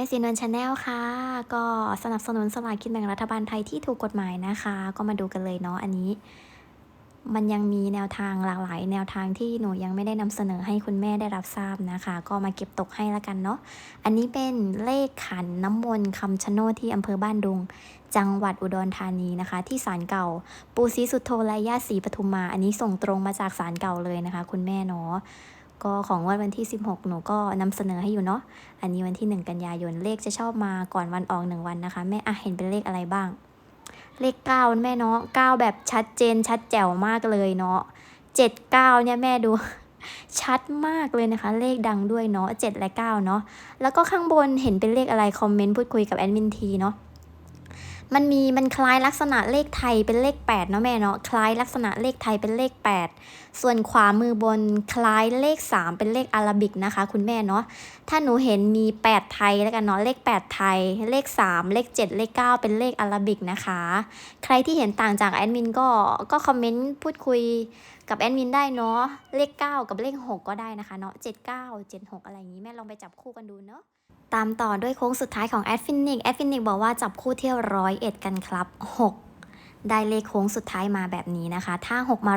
ม่ซีนวลชาแนลค่ะ ก็สนับสนุนสลากกินแบ่งรัฐบาลไทยที่ถูกกฎหมายนะคะ ก็มาดูกันเลยเนาะอันนี้ มันยังมีแนวทางหลากหลาย แนวทางที่หนูยังไม่ได้นำเสนอให้คุณแม่ได้รับทราบนะคะ ก็มาเก็บตกให้ละกันเนาะอันนี้เป็นเลขขันน้ำมนต์คำชะโนดที่อำเภอบ้านดุง จังหวัดอุดรธานีนะคะ ที่ศาลเก่า ปูศรีสุโธและย่าศรีปทุมมา อันนี้ส่งตรงมาจากศาลเก่าเลยนะคะ คุณแม่เนาะ ก็ของงวดวันที่ 16 หนูก็นำเสนอให้อยู่เนาะ อันนี้วันที่ 1 กันยายน เลขจะชอบมาก่อนวันออก 1 วันนะคะ แม่อะเห็นเป็นเลขอะไรบ้าง เลข9แม่เนาะ9แบบชัดเจนชัดแจ๋วมากเลยเนาะ7 9เนี่ยแม่ดูชัดมากเลยนะคะ เลขดังด้วยเนาะ7และ9เนาะ แล้วก็ข้างบนเห็นเป็นเลขอะไรคอมเมนต์พูดคุยกับแอดมินทีเนาะ มันมีมันคล้ายลักษณะเลขไทยเป็นเลข8เนาะแม่เนาะคล้ายลักษณะเลขไทยเป็นเลข 8 ส่วนขวามือบนคล้ายเลข 3 เป็นเลขอาราบิกนะคะ คุณแม่เนาะถ้าหนูเห็นมี 8 ไทยแล้วกันเนาะเลข 8 ไทย เลข 3 เลข 7 เลข 9 เป็นเลขอาราบิกนะคะ ใครที่เห็นต่างจากแอดมินก็ก็คอมเมนต์พูดคุยกับแอดมินได้เนาะเลข 9 กับเลข 6 ก็ได้นะคะเนาะ79 76 อะไรอย่างนี้แม่ลองไปจับคู่กันดูเนาะ ตามต่อด้วยโค้งสุดท้ายของแอดฟินิกแอดฟินิกบอกว่าจับคู่เที่ยวร้อยเอ็ดกันครับ 6 ได้เลขโค้งสุดท้ายมาแบบนี้นะคะ ถ้า 6 มา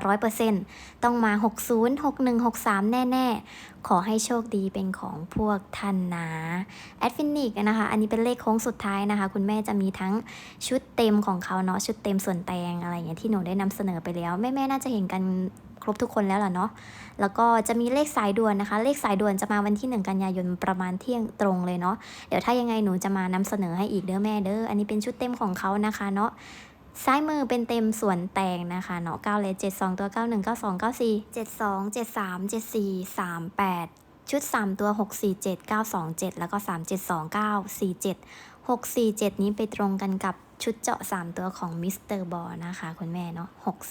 100%ต้องมา 60 61 63 แน่ ๆ ขอให้โชคดีเป็นของพวกท่านนะแอดฟินิกนะคะ อันนี้เป็นเลขโค้งสุดท้ายนะคะ คุณแม่จะมีทั้งชุดเต็มของเขาเนาะ ชุดเต็มส่วนแตงอะไรอย่างเงี้ยที่หนูได้นำเสนอไปแล้ว แม่ๆน่าจะเห็นกันครบทุกคนแล้วล่ะเนาะ แล้วก็จะมีเลขสายด่วนนะคะ เลขสายด่วนจะมาวันที่ 1 กันยายนประมาณเที่ยงตรงเลยเนาะ เดี๋ยวถ้ายังไงหนูจะมานำเสนอให้อีกเด้อแม่เด้อ อันนี้เป็นชุดเต็มของเขานะคะเนาะ ซ้ายมือเป็นเต็มส่วนแตงนะคะเนาะ9เลย72 ตัว 91 92 94 72 73 74 38 ชุด 3 ตัว 647 927 แล้วก็ 372 947 647 นี้ไปตรงกันกับ ชุดเจาะ 3 ตัวของมิสเตอร์บอนะคะ คุณแม่เนาะ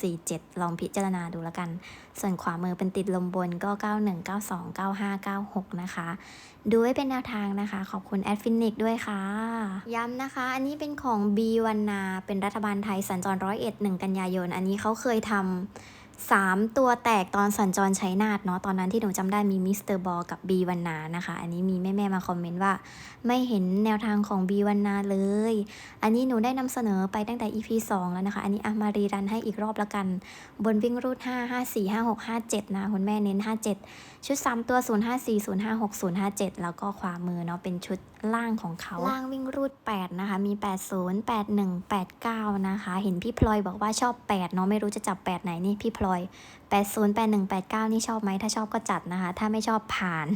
647 ลองพิจารณาดูแล้วกัน ส่วนขวามือเป็นติดลมบนก็ 91 92 95 96 นะคะ ดูไว้เป็นแนวทางนะคะ ขอบคุณแอดฟินิกด้วยค่ะ ย้ำนะคะ อันนี้เป็นของบีวันนาเป็นรัฐบาลไทยสัญจรร้อยเอ็ดหนึ่งกันยายน อันนี้เขาเคยทำ สามตัวแตกตอนสัญจรชัยนาทเนาะตอนนั้นที่หนูจำได้มีมิสเตอร์บอลกับบีวันนานะคะ อันนี้มีแม่ๆมาคอมเมนต์ว่า ไม่เห็นแนวทางของบีวันนาเลย อันนี้หนูได้นำเสนอไปตั้งแต่ EP 2 แล้วนะคะ อันนี้อามารีรันให้อีกรอบละกัน บนวิ่งรูด5 5 4 5 6 5 7 นะ คุณแม่เน้น 57 ชุด 3 ตัว 0 5 4 0 5 6 0 5 7 แล้วก็ขวามือเนาะเป็นชุดล่างของเขา ล่างวิ่งรูด 8 นะคะ มี 80 81 89 นะคะ เห็นพี่พลอยบอกว่าชอบ 8 เนาะไม่รู้จะจับ 8 ไหนนี่พี่พลอย 80 81 89 นี่ชอบไหมถ้าชอบก็จัดนะคะ ถ้าไม่ชอบผ่าน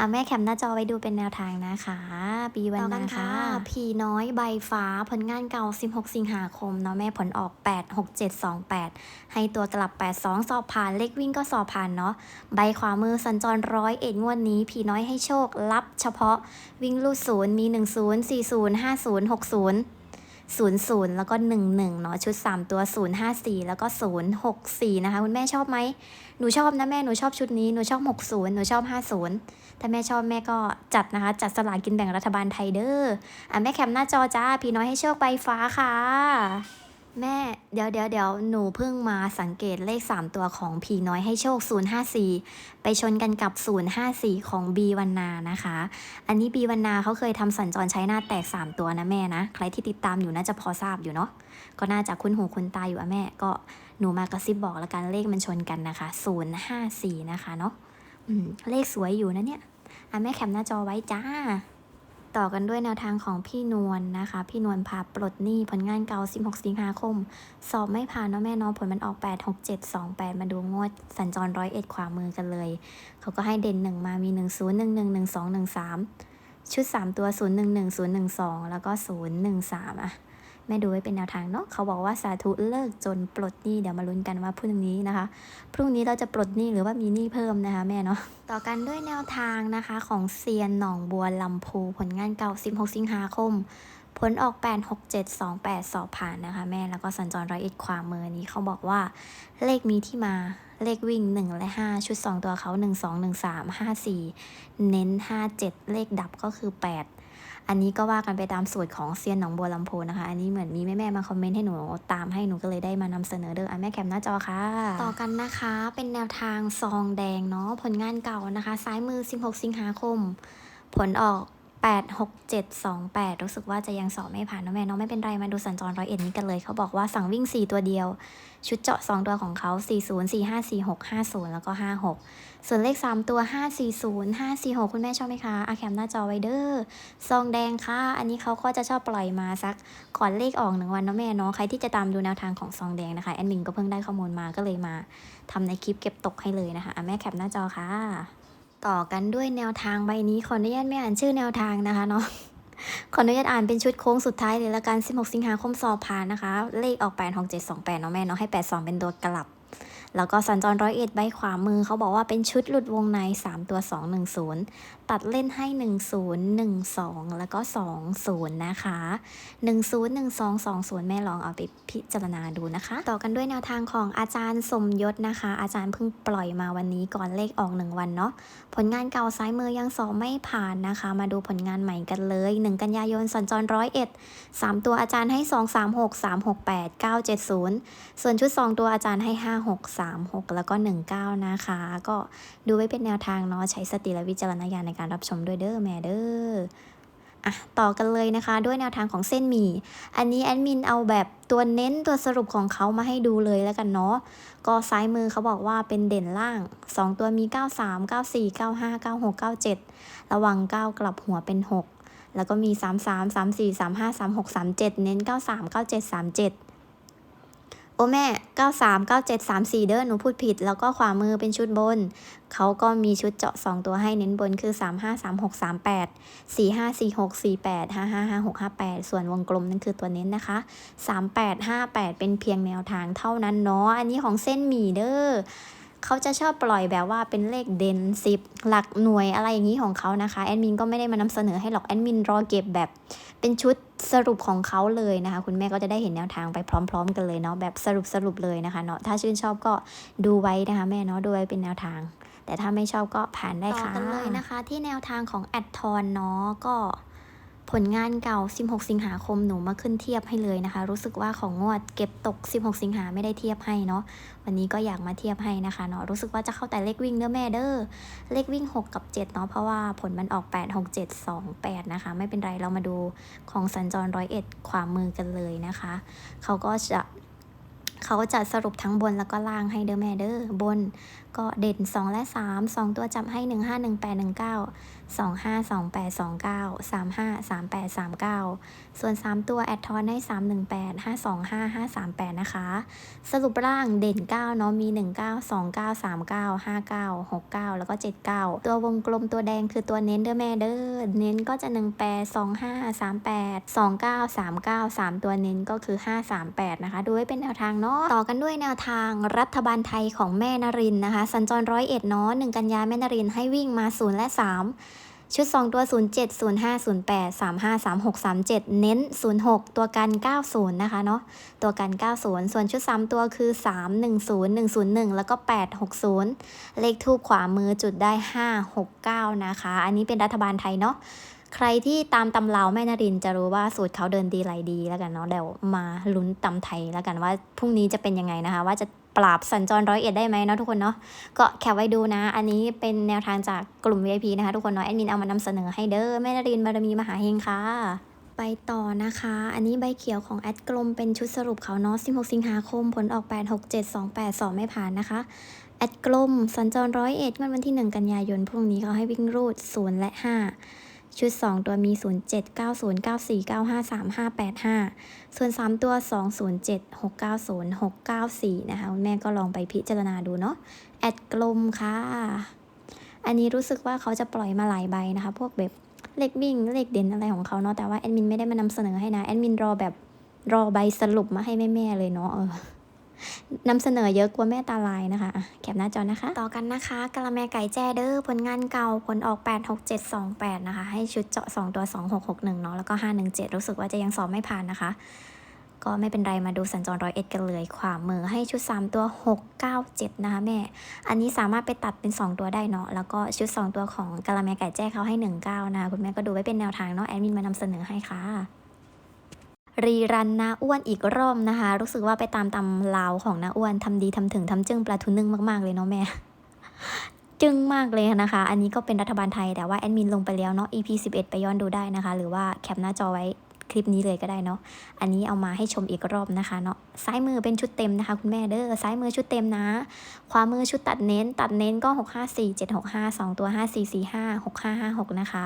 อะแม่แคมหน้าจอไว้ดูเป็นแนวทางนะคะ ปีวันนะคะผีน้อยใบฟ้าผลงานเก่า 16 สิงหาคมเนาะแม่ผลออก 8 6 7 2 8 ให้ตัวกลับ 8 2 สอบผ่านเลขวิ่งก็สอบผ่านเนาะใบขวามือสัญจรร้อยเอ็ดงวดนี้ ผีน้อยให้โชครับ เฉพาะวิ่งลูดศูนย์มี 1 0 4 0 5 0 6 0 0 0 แล้วก็ 1 1 เนาะชุด 3 ตัว 0 5 4 แล้วก็ 0 6 4 นะคะ คุณแม่ชอบไหมหนูชอบนะแม่หนูชอบชุดนี้หนูชอบ 60 หนูชอบ 50 ถ้าแม่ชอบแม่ก็จัดนะคะ จัดสลากกินแบ่งรัฐบาลไทยเด้ออะแม่แคมหน้าจอจ้า พี่น้อยให้โชคใบฟ้าค่ะ แม่เดี๋ยวเดี๋ยวเดี๋ยวหนูเพิ่งมาสังเกตเลข 3 ตัวของผีน้อยให้โชค 054 ไปชนกันกับ 054 ของ B วันนานะคะ อันนี้ B วันนาเขาเคยทำสัญจรใช้หน้าแตก 3 ตัวนะแม่นะ ใครที่ติดตามอยู่น่าจะพอทราบอยู่เนาะก็น่าจะคุ้นหูคุ้นตาอยู่อะแม่ ก็หนูมากระซิบบอกแล้วกันเลขมันชนกันนะคะ 054 นะคะเนาะเลขสวยอยู่นะเนี่ยอะแม่แคมหน้าจอไว้จ้า ต่อกันด้วยแนวทางของพี่นวลนะคะ พี่นวลพาปลดหนี้ผลงานเก่า 16 สิงหาคม สอบไม่ผ่านเนาะแม่เนาะผลมันออก 8 6 7 2 8 มาดูงวด สัญจรร้อยเอ็ดขวามือกันเลย เขาก็ให้เด่นหนึ่งมามี 1 0 1 1 1 2 1 3 ชุด 3 ตัว 0 1 1 0 1 2 แล้วก็ 0 1 3 อะ แม่ดูไว้เป็นแนวทางเนาะเขาบอกว่าสาธุเลิกจนปลดหนี้เดี๋ยวมาลุ้นกันว่าพรุ่งนี้นะคะ พรุ่งนี้เราจะปลดหนี้หรือว่ามีหนี้เพิ่มนะคะแม่เนาะต่อกันด้วยแนวทางนะคะของเซียนหนองบัวลำพูผลงานเก่า 16 สิงหาคมผลออก 8 6 7 2 8 สอบผ่านนะคะ แม่แล้วก็สัญจรร้อยเอ็ดขวามือนี้เขาบอกว่าเลขมีที่มาเลขวิ่ง 1 และ 5 ชุด 2 ตัวเขา 1 2 1 3 5 4 เน้น 5 7 เลขดับก็คือ 8 อันนี้ก็ว่ากันไปตามสูตรของเซียนหนองบัวลำพูนะคะ อันนี้เหมือนมีแม่ๆมาคอมเมนต์ให้หนูตามให้หนูก็เลยได้มานำเสนอเด้ออะแม่แคมหน้าจอค่ะ ต่อกันนะคะ เป็นแนวทางซองแดงเนาะผลงานเก่านะคะ ซ้ายมือ 16 สิงหาคม ผลออก 8 6 7 2 8 รู้สึกว่าจะยังสอบไม่ผ่านนอะแม่เนาะไม่เป็นไรมาดูสัญจรร้อยเอ็ดนี้กันเลย เขาบอกว่าสั่งวิ่ง 4 ตัวเดียว ชุดเจาะ 2 ตัวของเขา 40 45 46 50 แล้วก็ 56 ส่วนเลข 3 ตัว 540 546 คุณแม่ชอบไหมคะอาแคมหน้าจอไว้เด้อซองแดงค่ะ อันนี้เขาก็จะชอบปล่อยมาสักก่อนเลขออกหนึ่งวันนะแม่เนาะใครที่จะตามดูแนวทางของซองแดงนะคะแอดมินก็เพิ่งได้ข้อมูลมาก็เลยมาทำในคลิปเก็บตกให้เลยนะคะอะแม่แคปหน้าจอค่ะ ต่อกันด้วยแนวทางใบนี้ขออนุญาตไม่อ่านชื่อแนวทางนะคะเนาะขออนุญาตอ่านเป็นชุดโค้งสุดท้ายเลยละกัน 16 สิงหาคมสอบผ่านนะคะ เลขออก 8 6 7 2 8เนาะแม่เนาะให้ 82 เป็นตัวกลับ แล้วก็สัญจรร้อยเอ็ดใบขวามือเขาบอกว่าเป็นชุดหลุดวงใน 3 ตัว 2 1 0 ตัดเล่นให้ 1 0 1 2 แล้วก็ 2 0 นะคะ 1 0 1 2 2 0 แม่ลองเอาไปพิจารณาดูนะคะ ต่อกันด้วยแนวทางของอาจารย์สมยศนะคะ อาจารย์เพิ่งปล่อยมาวันนี้ก่อนเลขออก 1 วันเนาะผลงานเก่าซ้ายมือยังสอบไม่ผ่านนะคะ มาดูผลงานใหม่กันเลย 1 กันยายนสัญจรร้อยเอ็ดสามตัวอาจารย์ให้ 2 3 6 3 6 8 9 7 0 ส่วนชุด 2 ตัวอาจารย์ให้ 5 6 3 6 แล้วก็ 19 นะคะ ก็ดูไว้เป็นแนวทางเนาะใช้สติและวิจารณญาณในการรับชมด้วยเด้อแม่เด้ออะต่อกันเลยนะคะด้วยแนวทางของเส้นหมี่ อันนี้แอดมินเอาแบบตัวเน้นตัวสรุปของเขามาให้ดูเลยแล้วกันเนาะก็ซ้ายมือเขาบอกว่าเป็นเด่นล่าง 2 ตัวมี 93 94 95 96 97 ระวัง 9 กลับหัวเป็น 6 แล้วก็มี 33 34 35 36 37 เน้น 93 97 37 โอแม่ 93 97 34 เด้อหนูพูดผิด แล้วก็ขวามือเป็นชุดบน เขาก็มีชุดเจาะ 2 ตัวให้เน้นบนคือ 35 36 38 45 46 48 55 56 58 ส่วนวงกลมนั่นคือตัวเน้นนะคะ 3858 เป็นเพียงแนวทางเท่านั้นเนาะ อันนี้ของเส้นหมี่เด้อ เขาจะชอบปล่อยแบบว่าเป็นเลขเด่นสิบหลักหน่วยอะไรอย่างนี้ของเขานะคะ แอดมินก็ไม่ได้มานำเสนอให้หรอก แอดมินรอเก็บแบบเป็นชุดสรุปของเขาเลยนะคะ คุณแม่ก็จะได้เห็นแนวทางไปพร้อม ๆ กันเลยเนาะแบบสรุปสรุปเลยนะคะเนาะถ้าชื่นชอบก็ดูไว้นะคะ แม่เนาะดูไว้เป็นแนวทาง แต่ถ้าไม่ชอบก็ผ่านได้ค่ะต่อกันเลยนะคะ ที่แนวทางของแอดทอนเนาะก็ ผลงานเก่า 16 สิงหาคมหนูมาขึ้นเทียบให้เลยนะคะ รู้สึกว่าของงวดเก็บตก 16 สิงหาไม่ได้เทียบให้เนาะ วันนี้ก็อยากมาเทียบให้นะคะเนาะ รู้สึกว่าจะเข้าแต่เลขวิ่งเด้อแม่เด้อ เลขวิ่ง 6 กับ 7 เนาะ เพราะว่าผลมันออก 8 6 7 2 8 นะคะ ไม่เป็นไร เรามาดูของสัญจรร้อยเอ็ดขวามือกันเลยนะคะ เขาก็จะเขาจะสรุปทั้งบนแล้วก็ล่างให้เด้อแม่เด้อบนก็เด่น 2 และ 3 2 ตัวจับให้ 1 5 1 8 1 9 2 5 2 8 2 9 3 5 3 8 3 9 ส่วน 3 ตัว แอดทอนให้ 3 1 8 5 2 5 5 3 8 นะคะ สรุปร่างเด่น 9 เนาะ มี 1 9 2 9 3 9 5 9 6 9 แล้วก็ 7 9 ตัววงกลมตัวแดงคือตัวเน้นเด้อแม่เด้อ เน้นก็จะ 1 8 2 5 3 8 2 9 3 9 3 ตัวเน้นก็คือ 5 3 8 นะคะ ดูไว้เป็นแนวทางเนาะ ต่อกันด้วยแนวทางรัฐบาลไทยของแม่นรินนะคะ สัญจรร้อยเอ็ดเนาะ1กันยาแม่นรินให้วิ่งมา 0 และ 3 ชุด 2 ตัว 07 05 08 35 36 37 เน้น 06 ตัวกัน 90 นะคะเนาะตัวกัน 90 ส่วนชุด 3 ตัวคือ 310 101 แล้วก็ 860 เลขทูบขวามือจุดได้ 569 นะคะ อันนี้เป็นรัฐบาลไทยเนาะใครที่ตามตำราแม่นรินจะรู้ว่าสูตรเขาเดินดีไหลดีแล้วกันเนาะเดี๋ยวมาลุ้นตำไทยแล้วกันว่าพรุ่งนี้จะเป็นยังไงนะคะ ว่าจะ ปราบสัญจรร้อยเอ็ดได้ไหมเนาะทุกคนเนาะก็แคปไว้ดูนะ อันนี้เป็นแนวทางจากกลุ่ม VIP นะคะทุกคนเนาะแอดมินเอามานำเสนอให้เด้อแม่นรินบารมีมหาเฮงค่ะไปต่อนะคะ อันนี้ใบเขียวของแอดกลมเป็นชุดสรุปเขาเนาะ16 สิงหาคม ผลออก 8 6 7 2 8 2 ไม่ผ่านนะคะ แอดกลมสัญจรร้อยเอ็ดวันที่ 1 กันยายนพรุ่งนี้เขาให้วิ่งรูด 0 และ 5 ชุด 2 ตัวมี 0 7 9 0 9 4 9 5 3 5 8 5 ส่วน 3 ตัว 2 0 7 6 9 0 6 9 4 นะคะคุณแม่ก็ลองไปพิจารณาดูเนาะแอดกลมค่ะ อันนี้รู้สึกว่าเขาจะปล่อยมาหลายใบนะคะ พวกแบบเลขวิ่งเลขเด่นอะไรของเขาเนาะแต่ว่าแอดมินไม่ได้มานำเสนอให้นะแอดมินรอแบบรอใบสรุปมาให้แม่ๆเลยเนาะเออ นำเสนอเยอะกว่าแม่ตาลายนะคะแคปหน้าจอนะคะ ต่อกันนะคะกะละแมไก่แจ้เด้อผลงานเก่าผลออก 8 6 7 2 8 นะคะ ให้ชุดเจาะ 2 ตัว 2 6 6 1 เนาะแล้วก็ 517 รู้สึกว่าจะยังสอบไม่ผ่านนะคะ ก็ไม่เป็นไรมาดูสัญจรร้อยเอ็ดกันเลยขวามือให้ชุด 3 ตัว 6 9 7 นะคะแม่ อันนี้สามารถไปตัดเป็น 2 ตัวได้เนาะแล้วก็ชุด 2 ตัวของกะละแมไก่แจ้เขาให้ 1 9 นะคะคุณแม่ก็ดูไว้เป็นแนวทางเนาะแอดมินมานำเสนอให้ค่ะ รีรันนาอ้วนอีกรอบนะคะ รู้สึกว่าไปตามตำลาวของนาอ้วนทำดีทำถึงทำจึ้งปลาทูนึ่งมากๆเลยเนาะแม่ จึ้งมากเลยนะคะ อันนี้ก็เป็นรัฐบาลไทยแต่ว่าแอดมินลงไปแล้วเนาะ EP 11 ไปย้อนดูได้นะคะ หรือว่าแคปหน้าจอไว้ คลิปนี้เลยก็ได้เนาะ อันนี้เอามาให้ชมอีกรอบนะคะเนาะ ซ้ายมือเป็นชุดเต็มนะคะ คุณแม่เด้อ ซ้ายมือชุดเต็มนะ ขวามือชุดตัดเน้น ตัดเน้นก็ 6 5 4 7 6 5 2 ตัว 5 4 4 5 6 5 5 6 นะคะ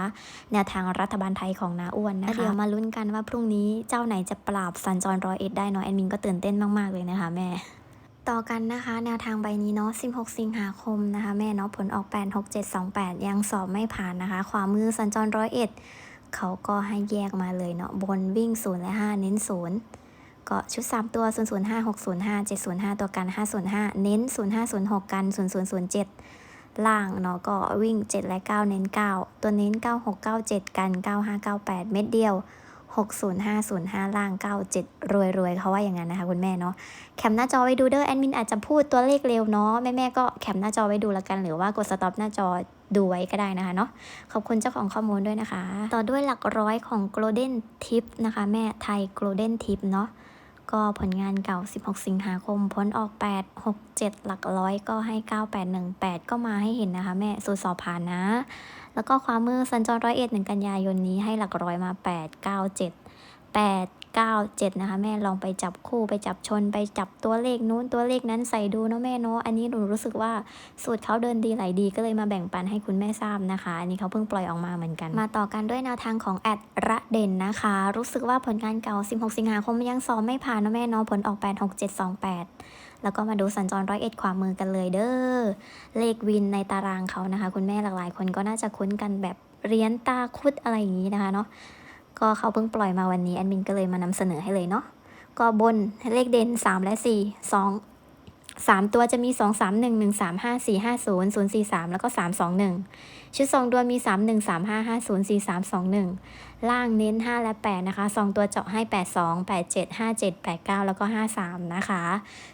แนวทางรัฐบาลไทยของนาอ้วนนะคะ เดี๋ยวมาลุ้นกันว่าพรุ่งนี้เจ้าไหนจะปราบสัญจรร้อยเอ็ดได้เนาะแอดมินก็ตื่นเต้นมากๆเลยนะคะแม่ต่อกันนะคะ แนวทางใบนี้เนาะ 16 สิงหาคมนะคะ แม่เนาะผลออก 8 6 7 2 8 ยังสอบไม่ผ่านนะคะ ขวามือสัญจรร้อยเอ็ด เขาก็ให้แยกมาเลยเนาะบนวิ่ง 0 และ 5 เน้น 0 ก็ชุด 3 ตัว 0 0 5 6 0 5 7 0 5 ตัวกัน 505 เน้น 0 5 0 6 กัน 0 0 0 7 ล่างเนาะก็วิ่ง 7 และ 9 เน้น 9 ตัวเน้น 9 6 9 7 กัน 9 5 9 8 เม็ดเดียว 60505 ล่าง 97 รวยรวยเขาว่าอย่างนั้นนะคะคุณแม่เนาะแคปหน้าจอไว้ดูเด้อแอดมินอาจจะพูดตัวเลขเร็วเนาะแม่แม่ก็แคปหน้าจอไว้ดูละกัน หรือว่ากดสต็อปหน้าจอดูไว้ก็ได้นะคะเนาะขอบคุณเจ้าของข้อมูลด้วยนะคะ ต่อด้วยหลักร้อยของ Golden Tip นะคะ แม่ไทย Golden Tip เนาะก็ผลงานเก่า 16 สิงหาคม พ้นออก 8 6 7 หลักร้อยก็ให้ 9818 ก็มาให้เห็นนะคะ แม่สูตรสอบผ่านนะ แล้วก็ความมือสัญจรร้อยเอ็ดหนึ่งกันยายนนี้ให้หลักร้อยมา 8 9 7 8 9 7 นะคะ แม่ลองไปจับคู่ไปจับชนไปจับตัวเลขนู้นตัวเลขนั้นใส่ดูเนาะแม่เนาะอันนี้หนูรู้สึกว่าสูตรเขาเดินดีไหลดีก็เลยมาแบ่งปันให้คุณแม่ทราบนะคะ อันนี้เขาเพิ่งปล่อยออกมาเหมือนกัน มาต่อกันด้วยแนวทางของแอดระเด่นนะคะ รู้สึกว่าผลงานเก่า 16 สิงหาคมยังสอบไม่ผ่านเนาะแม่เนาะผลออก 8 6 7 2 8 แล้วก็มาดูสัญจรร้อยเอ็ดขวามือกันเลยเด้อ เลขวินในตารางเขานะคะ คุณแม่หลายๆคนก็น่าจะคุ้นกันแบบเรียญตาคุดอะไรอย่างนี้นะคะเนาะ ก็เขาเพิ่งปล่อยมาวันนี้แอดมินก็เลยมานำเสนอให้เลยเนาะ ก็บนเลขเด่น 3 และ 4 2 3 ตัวจะมี 2 3 1 1 3 5 4 5 0 0 4 3 แล้วก็ 3 2 1 ชุด 2 ตัวมี 3 1 3 5 5 0 4 3 2 1 ล่างเน้น 5 และ 8 นะคะ 2 ตัวเจาะให้ 8 2 8 7 5 7 8 9 แล้วก็ 5 3 นะคะ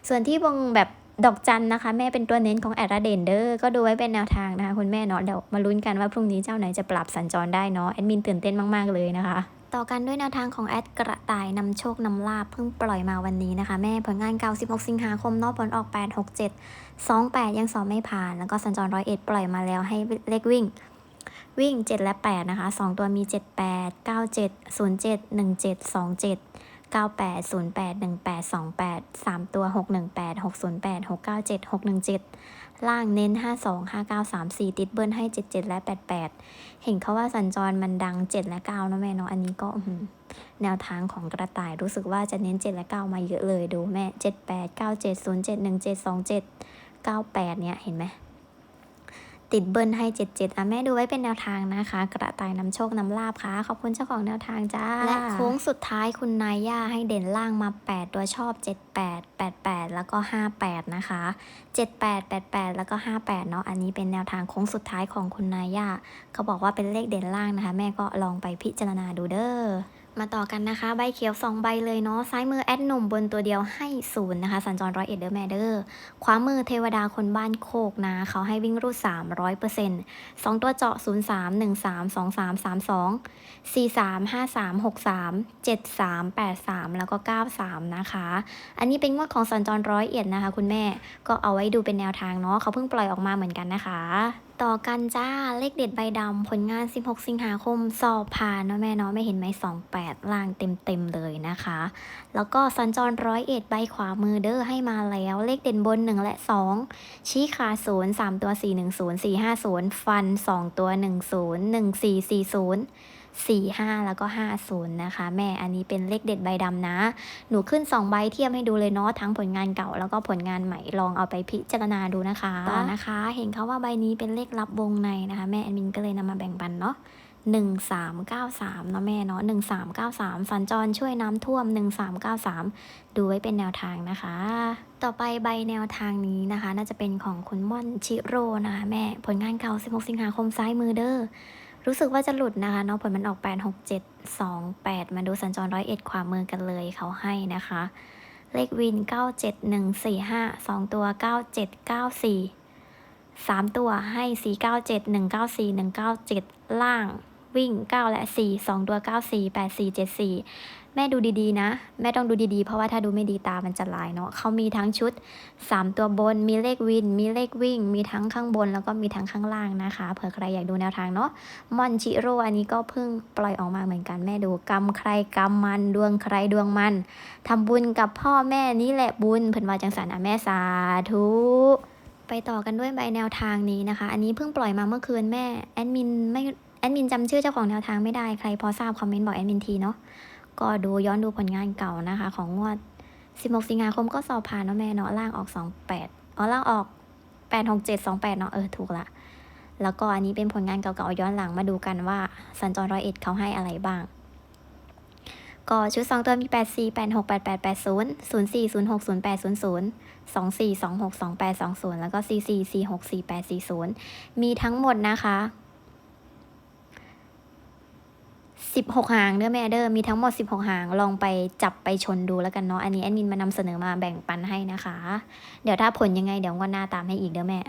ส่วนที่วงแบบดอกจันนะคะ แม่เป็นตัวเน้นของแอดระเดนเดอร์ก็ดูไว้เป็นแนวทางนะคะ คุณแม่เนาะเดี๋ยวมาลุ้นกันว่าพรุ่งนี้เจ้าไหนจะปรับสัญจรได้เนาะแอดมินตื่นเต้นมาก ๆ เลยนะคะ ต่อกันด้วยแนวทางของแอดกระต่ายนำโชคนำลาบเพิ่งปล่อยมาวันนี้นะคะ แม่ผลงานเก่า 16 สิงหาคมนาะผลออก 8 6 7 2 8 ยังสอบไม่ผ่าน แล้วก็สัญจรร้อยเอ็ดปล่อยมาแล้วให้เลขวิ่ง วิ่ง 7 และ 8 นะคะ 2 ตัวมี 7 8 9 7 0 7 1 7 2 7 98 08 18 28 3 ตัว 618 608 697 617 ล่างเน้น 52 59 34 ติดเบิ้ลให้ 77 และ 88 เห็นเขาว่าสัญจรมันดัง 7 และ9นะแม่เนาะอันนี้ก็แนวทางของกระต่ายรู้สึกว่าจะเน้น 7 และ 9 มาเยอะเลยดูแม่ 78 97 07 17 27 98 เนี่ยเห็นไหม ติดเบิ้ลให้ 77อะแม่ดูไว้เป็นแนวทางนะคะ กระต่ายนำโชคนำลาบค่ะ ขอบคุณเจ้าของแนวทางจ้า และโค้งสุดท้ายคุณนายย่าให้เด่นล่างมา 8 ตัวชอบ 78 88 แล้วก็ 58 นะคะ 78 88 แล้วก็ 58 เนาะอันนี้เป็นแนวทางโค้งสุดท้ายของคุณนายย่าเขาบอกว่าเป็นเลขเด่นล่างนะคะ แม่ก็ลองไปพิจารณาดูเด้อ มาต่อกันนะคะ ใบเขียว 2 ใบเลยเนาะซ้ายมือแอดหนุ่มบนตัวเดียวให้ศูนย์นะคะ สัญจรร้อยเอ็ดเดอร์แมเดอร์ขวามือเทวดาคนบ้านโคกนะเขาให้วิ่งรูด 3 0 0เปอร์เซ็นต์สองตัวเจาะ 0 3 1 3 2 3 3 2 4 3 5 3 6 3 7 3 8 3 แล้วก็ 9 3 นะคะ อันนี้เป็นงวดของสัญจรร้อยเอ็ดนะคะ คุณแม่ก็เอาไว้ดูเป็นแนวทางเนาะเขาเพิ่งปล่อยออกมาเหมือนกันนะคะต่อกันจ้าเลขเด็ดใบดำผลงาน 16 สิงหาคมสอบผ่านเนาะแม่เนาะไม่เห็นไหม8 ล่างเต็มๆเลยนะคะ แล้วก็สัญจรร้อยเอ็ดใบขวามือเด้อให้มาแล้วเลขเด่นบน 1 และ 2 ชี้ขาศูนย์สามตัว 4 1 0 4 5 0 ฟัน 2 ตัว 1 0 1 4 4 0 4 5 แล้วก็ 50 นะคะ แม่อันนี้เป็นเลขเด็ดใบดำนะ หนูขึ้น 2 ใบเทียบให้ดูเลยเนาะทั้งผลงานเก่าแล้วก็ผลงานใหม่ลองเอาไปพิจารณาดูนะคะต่อนะคะ เห็นเขาว่าใบนี้เป็นเลขลับวงในนะคะ แม่แอดมินก็เลยนำมาแบ่งปันเนาะ 1393เนาะแม่เนาะ1393 สัญจรช่วยน้ำท่วม 1393 ดูไว้เป็นแนวทางนะคะ ต่อไปใบแนวทางนี้นะคะ น่าจะเป็นของคุณม่อนชิโร่นะคะแม่ ผลงานเก่า 16 สิงหาคมซ้ายมือเด้อ รู้สึกว่าจะหลุดนะคะเนาะผลมันออก 8 6 7 2 8 มาดูสัญจรร้อยเอ็ดขวามือกันเลยเขาให้นะคะ เลขวิน 97145 2 ตัว 9794 3 ตัวให้ 497 194 197 ล่าง วิ่ง 9 และ 4 2 ตัว 9 4 8 4 7 4 แม่ดูดีๆนะ แม่ต้องดูดีๆ เพราะว่าถ้าดูไม่ดีตามันจะลายเนาะเขามีทั้งชุด 3 ตัวบน มีเลขวิน มีเลขวิ่ง มีทั้งข้างบนแล้วก็มีทั้งข้างล่างนะคะ เผื่อใครอยากดูแนวทางเนาะมอนชิโร่อันนี้ก็เพิ่งปล่อยออกมาเหมือนกันแม่ดูกรรมใครกรรมมันดวงใครดวงมันทำบุญกับพ่อแม่นี่แหละบุญเพิ่นว่าจังสันอะแม่สาธุไปต่อกันด้วยใบแนวทางนี้นะคะ อันนี้เพิ่งปล่อยมาเมื่อคืนแม่แอดมินไม่ แอดมินจำชื่อเจ้าของแนวทางไม่ได้ ใครพอทราบคอมเมนต์บอกแอดมินทีเนาะ ก็ดูย้อนดูผลงานเก่านะคะ ของงวด 16 สิงหาคมก็สอบผ่านเนาะแม่เนาะล่างออก 28อ๋อล่างออก 867 28 เนาะเออถูกละ แล้วก็อันนี้เป็นผลงานเก่าๆย้อนหลังมาดูกันว่าสัญจรร้อยเอ็ดเขาให้อะไรบ้าง ก็ชุด 2 ตัวมี 8 4 8 6 8 8 8 0 0 4 0 6 0 8 0 0 2 4 2 6 2 8 2 0 แล้วก็4 4 4 6 4 8 4 0 มีทั้งหมดนะคะ 16 หางเด้อแม่เด้อมีทั้งหมด 16 หางลองไปจับไปชนดูแล้วกันเนาะอันนี้แอดมินมานำเสนอมาแบ่งปันให้นะคะ เดี๋ยวถ้าผลยังไงเดี๋ยววันหน้าตามให้อีกเด้อแม่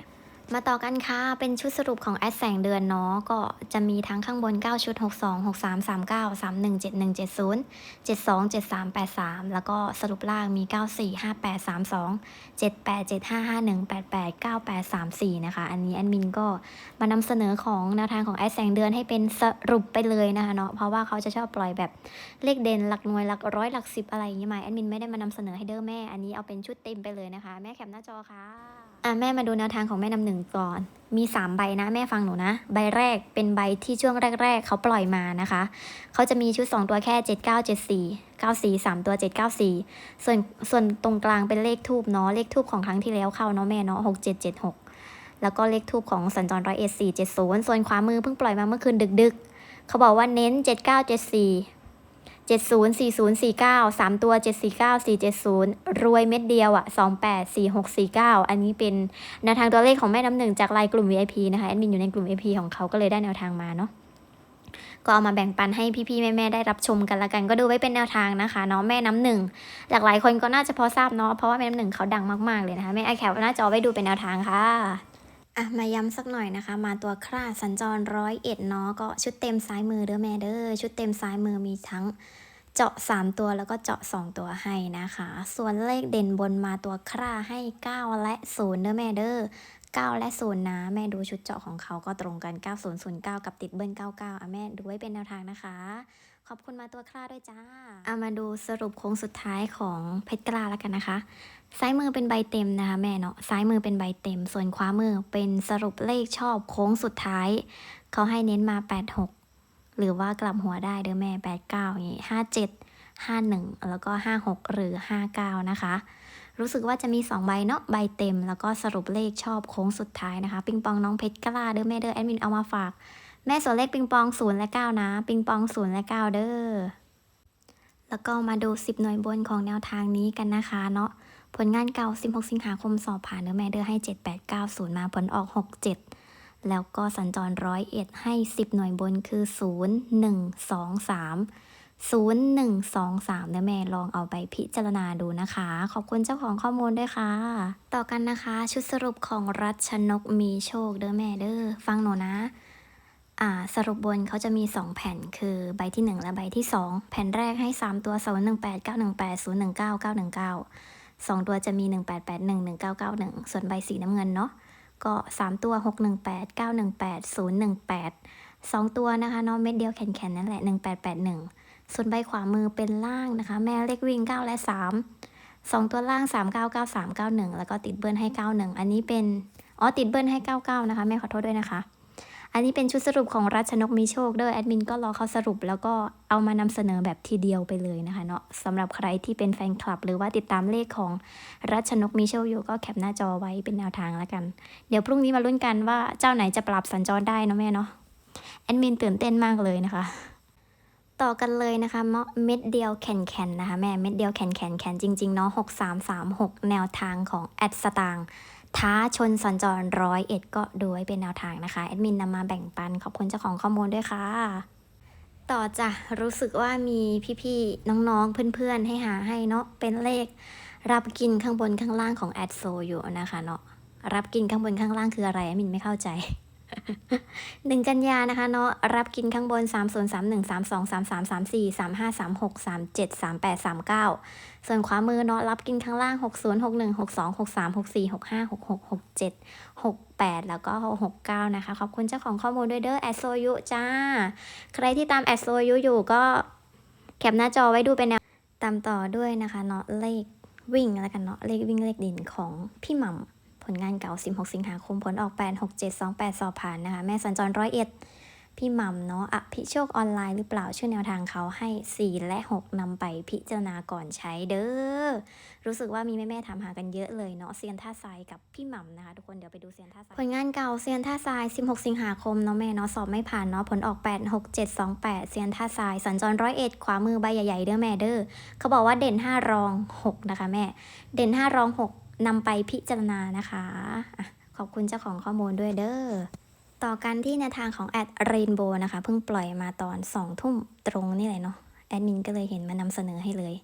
มาต่อกันค่ะ เป็นชุดสรุปของแอดแสงเดือนเนาะ ก็จะมีทั้งข้างบน 9 ชุด 62 63 39 31 71 70 72 73 83 แล้วก็สรุปล่างมี 94 58 32 78 75 51 88 98 34 นะคะ อันนี้แอดมินก็มานำเสนอของแนวทางของแอดแสงเดือนให้เป็นสรุปไปเลยนะคะเนาะ เพราะว่าเขาจะชอบปล่อยแบบเลขเด่นหลักหน่วยหลักร้อยหลักสิบอะไรอย่างงี้มาแอดมินไม่ได้มานำเสนอให้เด้อแม่ อันนี้เอาเป็นชุดเต็มไปเลยนะคะ แม่แคปหน้าจอค่ะ อะแม่มาดูแนวทางของแม่นำหนึ่งก่อน มี3ใบนะแม่ฟังหนูนะ ใบแรกเป็นใบที่ช่วงแรก ๆ เขาปล่อยมานะคะ เขาจะมีชุด 2 ตัวแค่ 7 9 7 4 9 4 3 ตัว 7 9 4 ส่วนส่วนตรงกลางเป็นเลขทูบเนาะเลขทูบของครั้งที่แล้วเข้าเนาะแม่เนาะ6 7 7 6 แล้วก็เลขทูบของสัญจรร้อยเอ็ดสี่เจ็ดศูนย์ส่วนขวามือเพิ่งปล่อยมาเมื่อคืนดึก ๆ เขาบอกว่าเน้น 7 704049 3 ตัว 749 470 รวยเม็ดเดียวอะ 28 46 49 อันนี้เป็นแนวทางตัวเลขของแม่น้ำหนึ่งจากไลน์กลุ่ม VIP นะคะ แอดมินอยู่ในกลุ่ม VIP ของเขาก็เลยได้แนวทางมาเนาะก็เอามาแบ่งปันให้พี่ๆแม่ๆได้รับชมกันละกันก็ดูไว้เป็นแนวทางนะคะเนาะแม่น้ำหนึ่งหลากหลายคนก็น่าจะพอทราบเนาะเพราะว่าแม่น้ำหนึ่งเขาดังมากๆเลยนะคะแม่ไอแคปหน้าจอไว้ดูเป็นแนวทางค่ะอะมาย้ำสักหน่อยนะคะ มาตัวคราสัญจรร้อยเอ็ดเนาะก็ชุดเต็มซ้ายมือเด้อแม่เด้อชุดเต็มซ้ายมือมีทั้ง เจาะ 3 ตัวแล้วก็เจาะ 2 ตัวให้นะคะ ส่วนเลขเด่นบนมาตัวคร่าให้ 9 และ 0 เด้อแม่เด้อ9 และ 0 นะ แม่ดูชุดเจาะของเขาก็ตรงกัน 9009 กับติดเบิ้ล 99 อะแม่ดูไว้เป็นแนวทางนะคะ ขอบคุณมาตัวคร่าด้วยจ้าเอามาดูสรุปโค้งสุดท้ายของเพชรกล้าแล้วกันนะคะ ซ้ายมือเป็นใบเต็มนะคะ แม่เนาะ ซ้ายมือเป็นใบเต็ม ส่วนขวามือเป็นสรุปเลขชอบโค้งสุดท้าย เขาให้เน้นมา 86 หรือว่ากลับหัวได้เด้อแม่89อย่างงี้57 51แล้วก็56หรือ59นะคะ รู้สึกว่าจะมี2ใบเนาะใบเต็ม แล้วก็สรุปเลขชอบโค้งสุดท้ายนะคะ ปิงปองน้องเพชรกล้าเด้อแม่เด้อแอดมินเอามาฝากแม่ส่วนเลขปิงปอง0และ9นะ ปิงปอง0และ9เด้อแล้วก็มาดู 10 หน่วยบนของแนวทางนี้กันนะคะเนาะผลงานเก่า 16 สิงหาคมสอบผ่านเด้อแม่เด้อให้ 7890 มาผลออก 67 แล้วก็สัญจรร้อยเอ็ดให้ 10 หน่วยบนคือ 0 1 2 3 0 1 2 3เด้อแม่ลองเอาไปพิจารณาดูนะคะ ขอบคุณเจ้าของข้อมูลด้วยค่ะ ต่อกันนะคะ ชุดสรุปของรัชนกมีโชคเด้อแม่เด้อฟังหนูนะอ่าสรุปบนเขาจะมี 2 แผ่นคือใบที่ 1 และใบที่ 2 แผ่นแรกให้ 3 ตัว 0 1 8 9 1 8 0 1 9 9 1 9 2 ตัวจะมี 1 8 8 1 1 9 9 1 ส่วนใบสีน้ำเงินเนาะ ก็ 3 ตัว 6 1 8 9 1 8 0 1 8 2 ตัวนะคะเนาะเม็ดเดียวแข็งๆนั่นแหละ 1881 ส่วนใบขวามือเป็นล่างนะคะ แม่เลขวิ่ง 9 และ 3 2 ตัวล่าง 3 9 9 3 9 1 แล้วก็ติดเบิ้ลให้ 91 อันนี้เป็น อ๋อ ติดเบิ้ลให้ 99 นะคะ แม่ขอโทษด้วยนะคะ อันนี้เป็นชุดสรุปของรัชนกมีโชคเด้อแอดมินก็รอเขาสรุปแล้วก็เอามานำเสนอแบบทีเดียวไปเลยนะคะเนาะสำหรับใครที่เป็นแฟนคลับ หรือว่าติดตามเลขของรัชนกมีโชคอยู่ก็แคปหน้าจอไว้เป็นแนวทางแล้วกัน เดี๋ยวพรุ่งนี้มาลุ้นกันว่าเจ้าไหนจะปรับสัญจรได้เนาะแม่เนาะแอดมินตื่นเต้นมากเลยนะคะต่อกันเลยนะคะเมาะเม็ดเดียวแข็นๆนะคะแม่เม็ดเดียวแข็นๆแข็นจริงๆเนาะ6 3 3 6แนวทางของแอดสตาง ท้าชนสัญจรร้อยเอ็ดก็ดูไว้เป็นแนวทางนะคะแอดมินนำมาแบ่งปันขอบคุณเจ้าของข้อมูลด้วยค่ะ ต่อจ้ะรู้สึกว่ามีพี่ๆน้องๆเพื่อนๆให้หาให้เนาะเป็นเลข รับกินข้างบนข้างล่างของแอดโซอยู่นะคะเนาะรับกินข้างบนข้างล่างคืออะไรแอดมินไม่เข้าใจ หนึ่งกันยานะคะเนาะรับกินข้างบน 3 0 3 1 3 2 3 3 3 4 3 5 3 6 3 7 3 8 3 9 ส่วนขวามือเนาะรับกินข้างล่าง 6 0 6 1 6 2 6 3 6 4 6 5 6 6 6 7 6 8 แล้วก็ 6 9 นะคะ ขอบคุณเจ้าของข้อมูลด้วยเด้อแอดโซยุจ้า ใครที่ตามแอดโซยุอยู่ก็แคปหน้าจอไว้ดูเป็นแนวตามต่อด้วยนะคะเนาะเลขวิ่งแล้วกันเนาะเลขวิ่งเลขดินของพี่หม่ำ ผลงานเก่า 16 สิงหาคมผลออก 8 6 7 2 8 สอบผ่านนะคะ แม่สัญจรร้อยเอ็ด พี่หม่ำเนาะอภิโชคออนไลน์หรือเปล่าชื่อแนวทางเขาให้ 4 และ 6นำไปพิจารณาก่อนใช้เด้อ รู้สึกว่ามีแม่ๆถาหากันเยอะเลยเนาะเซียนท่าทรายกับพี่หม่ำนะคะทุกคนเดี๋ยวไปดูเซียนท่าทรายผลงานเก่าเซียนท่าทราย 16 สิงหาคมเนาะแม่เนาะสอบไม่ผ่านเนาะผลออก 8 6 7 2 8 เซียนท่าทรายสัญจรร้อยเอ็ดขวามือใบใหญ่ๆเด้อแม่เด้อเขาบอกว่าเด่น 5 รอง 6 นะคะแม่ เด่น 5 รอง 6 นำไปพิจารณานะคะอะขอบคุณเจ้าของข้อมูลด้วยเด้อ ต่อกันที่แนวทางของแอดเรนโบนะคะ เพิ่งปล่อยมาตอน2ทุ่มตรงนี่แหละเนาะ แอดมินก็เลยเห็นมานำเสนอให้เลย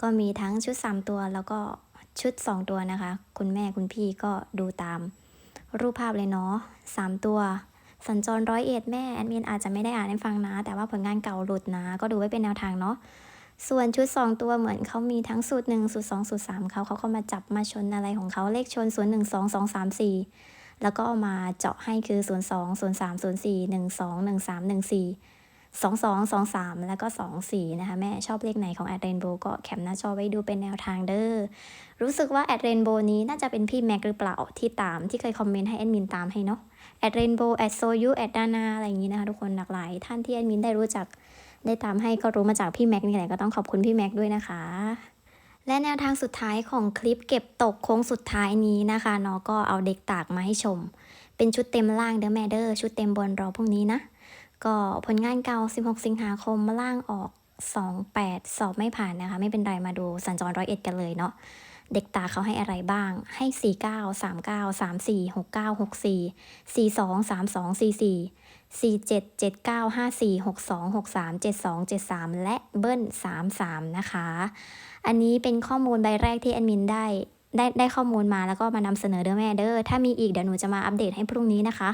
ก็มีทั้งชุด 3 ตัวแล้วก็ชุด 2 ตัวนะคะ คุณแม่คุณพี่ก็ดูตาม รูปภาพเลยเนาะ3ตัวสัญจรร้อยเอ็ดแม่แอดมินอาจจะไม่ได้อ่านให้ฟังนะ แต่ว่าผลงานเก่าหลุดนะ ก็ดูไว้เป็นแนวทางเนาะ ส่วนชุด 2 ตัวเหมือนเขามีทั้งสูตร 1 สูตร 2 สูตร 3เขาเขาก็มาจับมาชนอะไรของเขาเลขชน 0 1 2 2 3 4 แล้วก็เอามาเจาะให้คือ 0 2 0 3 0 4 1 2 1 3 1 4 2 2 2 3 แล้วก็ 2 4 นะคะ แม่ชอบเลขไหนของแอดเรนโบก็แคปหน้าจอไว้ดูเป็นแนวทางเด้อ รู้สึกว่าแอดเรนโบนี้น่าจะเป็นพี่แม็กหรือเปล่าที่ตามที่เคยคอมเมนต์ให้แอดมินตามให้เนาะแอดเรนโบแอดโซยูแอดดานาอะไรอย่างนี้นะคะทุกคนหลากหลาย ท่านที่แอดมินได้รู้จัก ได้ตามให้ก็รู้มาจากพี่แม็กนี่แหละก็ต้องขอบคุณพี่แม็กด้วยนะคะ และแนวทางสุดท้ายของคลิปเก็บตกโค้งสุดท้ายนี้นะคะเนาะก็เอาเด็กตากมาให้ชม เป็นชุดเต็มล่างเดอะแมเดอร์ชุดเต็มบนรอพรุ่งนี้นะ ก็ผลงานเก่า 16 สิงหาคมมาล่างออก 28 สอบไม่ผ่านนะคะ ไม่เป็นไรมาดูสัญจรร้อยเอ็ดกันเลยเนาะเด็กตาเขาให้อะไรบ้าง ให้ 49 39 34 69 64 42 32 44 4 7 7 9 5 4 6 2 6 3 7 2 7 3 และเบิ้ล3 3 นะคะ อันนี้เป็นข้อมูลใบแรกที่แอดมินได้ได้ได้ข้อมูลมาแล้วก็มานำเสนอเด้อแม่เด้อ ถ้ามีอีกเดี๋ยวหนูจะมาอัปเดตให้พรุ่งนี้นะคะ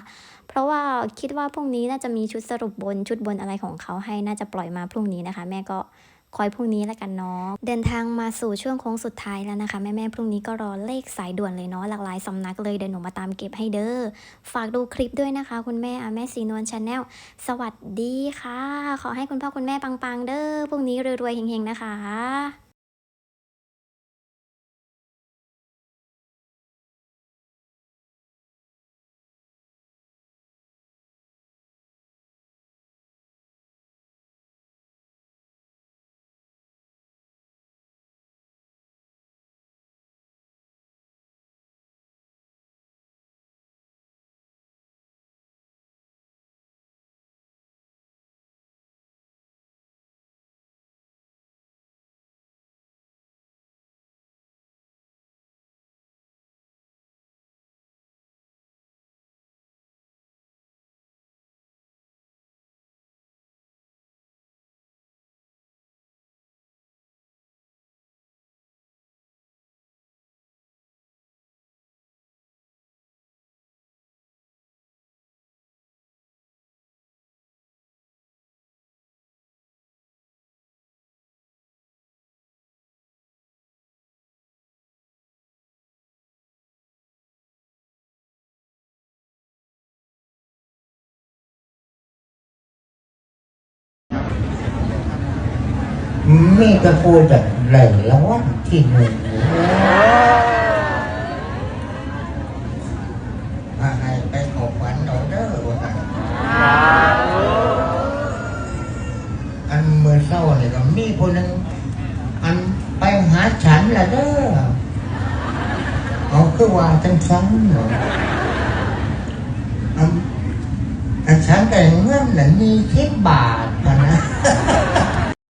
เพราะว่าคิดว่าพรุ่งนี้น่าจะมีชุดสรุปบนชุดบนอะไรของเขาให้น่าจะปล่อยมาพรุ่งนี้นะคะ แม่ก็ คอยพรุ่งนี้แล้วกันเนาะเดินทางมาสู่ช่วงโค้งสุดท้ายแล้วนะคะ แม่แม่ๆพรุ่งนี้ก็รอเลขสายด่วนเลยเนาะหลากหลายสำนักเลยเดี๋ยวหนูมาตามเก็บให้เด้อฝากดูคลิปด้วยนะคะ คุณแม่อาแม่สีนวลชาแนลสวัสดีค่ะ ขอให้คุณพ่อคุณแม่ปังๆเด้อพรุ่งนี้รวยๆเฮงๆนะคะ มีแต่พูดจากไหลละวันที่หนึ่งมาให้ไปขอบฝันเอาเด้อว่าซั่นอันเมื่อเช้านี่ก็มีคนหนึงอันไปหาฉันละเด้อเอาคือว่าจังซันเนาะอันอันฉันแต่เงินน่ะมีสิบบาทนะ